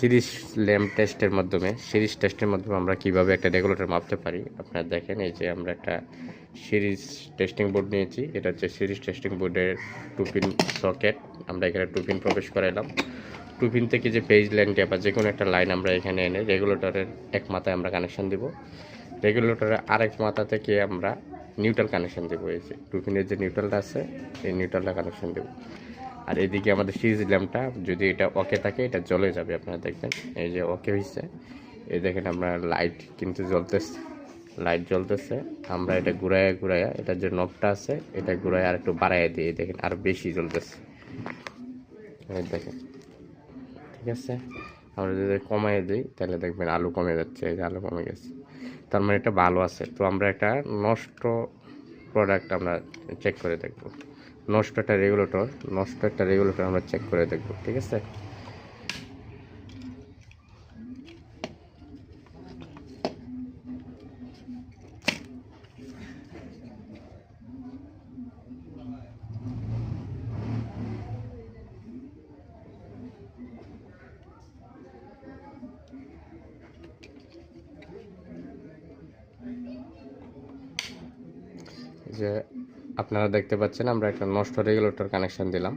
Series lamp টেস্টের মাধ্যমে, series টেস্টের মাধ্যমে আমরা কীভাবে একটা রেগুলেটর মাপতে পারি? আপনারা দেখেন এই যে আমরা একটা সিরিজ টেস্টিং বোর্ড নিয়েছি। এটা হচ্ছে সিরিজ টেস্টিং বোর্ডের টু পিন সকেট। আমরা এখানে টু পিন প্রবেশ করাইলাম। টু পিন থেকে যে পেজ লাইন বা যে কোনো একটা লাইন আমরা এখানে এনে রেগুলেটরের এক মাথায় আমরা কানেকশন দিব। রেগুলেটরের আরেক মাথা থেকে আমরা নিউট্রাল কানেকশন দেবো। এই যে টু পিনের যে নিউট্রালটা আছে, এই নিউট্রালটা কানেকশন দেবো। আর এদিকে আমাদের সিরিজ ল্যাম্পটা, যদি এটা ওকে থাকে, এটা জ্বলে যাবে, আপনারা দেখবেন। এই যে ওকে হয়েছে এই দেখেন আমরা লাইট কিন্তু জ্বলতেছে, লাইট জ্বলতেছে। আমরা এটা ঘুরাইয়া ঘুরাইয়া এটার যে নবটা আছে, এটা ঘুরাইয়া আর একটু বাড়াইয়া দিয়ে দেখেন, আর বেশি জ্বলতেছে। দেখেন, ঠিক আছে? আমরা যদি কমাই দিই, তাহলে দেখবেন আলু কমে যাচ্ছে, এই যে আলু কমে গেছে। তার মানে এটা ভালো আছে। তো আমরা একটা নষ্ট প্রোডাক্ট আমরা চেক করে দেখব। নষ্ট একটা রেগুলেটর নষ্ট একটা রেগুলেটর আমরা চেক করে দেখব ঠিক আছে? যে আপনারা দেখতে পাচ্ছেন, আমরা একটা নষ্ট রেগুলেটর কানেকশান দিলাম।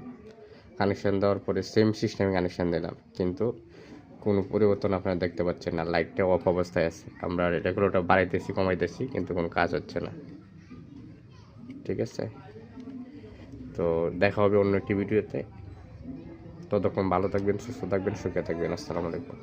কানেকশন দেওয়ার পরে সেম সিস্টেমে কানেকশান দিলাম। কিন্তু কোনো পরিবর্তন আপনারা দেখতে পাচ্ছেন না লাইটটা অফ অবস্থায় আছে। আমরা রেগুলেটর বাড়াইতেছি, কমাইতেছি, কিন্তু কোনো কাজ হচ্ছে না। ঠিক আছে? তো দেখা হবে অন্য একটি ভিডিওতে। ততক্ষণ ভালো থাকবেন, সুস্থ থাকবেন, সুখে থাকবেন। আসসালামু আলাইকুম।